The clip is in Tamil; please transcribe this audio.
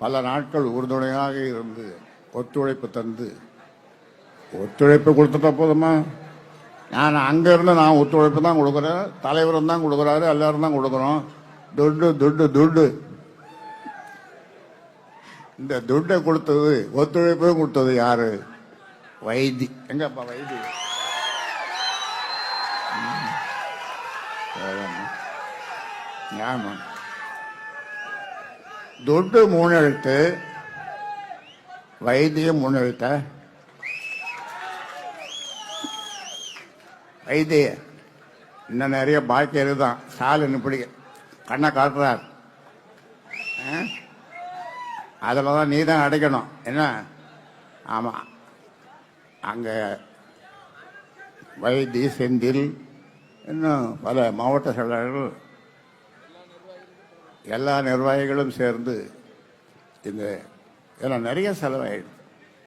பல நாட்கள் உறுதுணையாக இருந்து ஒத்துழைப்பு தந்து ஒத்துழைப்பு கொடுத்துட்டா போதுமா? நான் அங்க இருந்து நான் ஒத்துழைப்பு தான் கொடுக்குறேன். தலைவரும் தான் கொடுக்குறாரு எல்லாரும் தான் கொடுக்குறோம். துட்டு துட்டு துட்டு இந்த துட்டை கொடுத்தது ஒத்துழைப்பு கொடுத்தது யாரு? வைத்தி எங்கப்பா வைத்தி ஆமாம் சரிம்மா. ஆமா ದುಡ್ಡು ಮೂಣು எழுத்து வைத்தியம் மூணு எழுத்த வைத்திய இன்னும் நிறைய பாக்கி இருக்குதான் ஸ்டாலின் இப்படி கண்ணை காட்டுறார் அதில் தான் நீ தான் அடைக்கணும் என்ன ஆமாம் அங்கே வைத்தி செந்தில் இன்னும் பல மாவட்ட செயலாளர்கள் எல்லா நிர்வாகிகளும் சேர்ந்து இந்த இதெல்லாம் நிறைய செலவாயிடுது.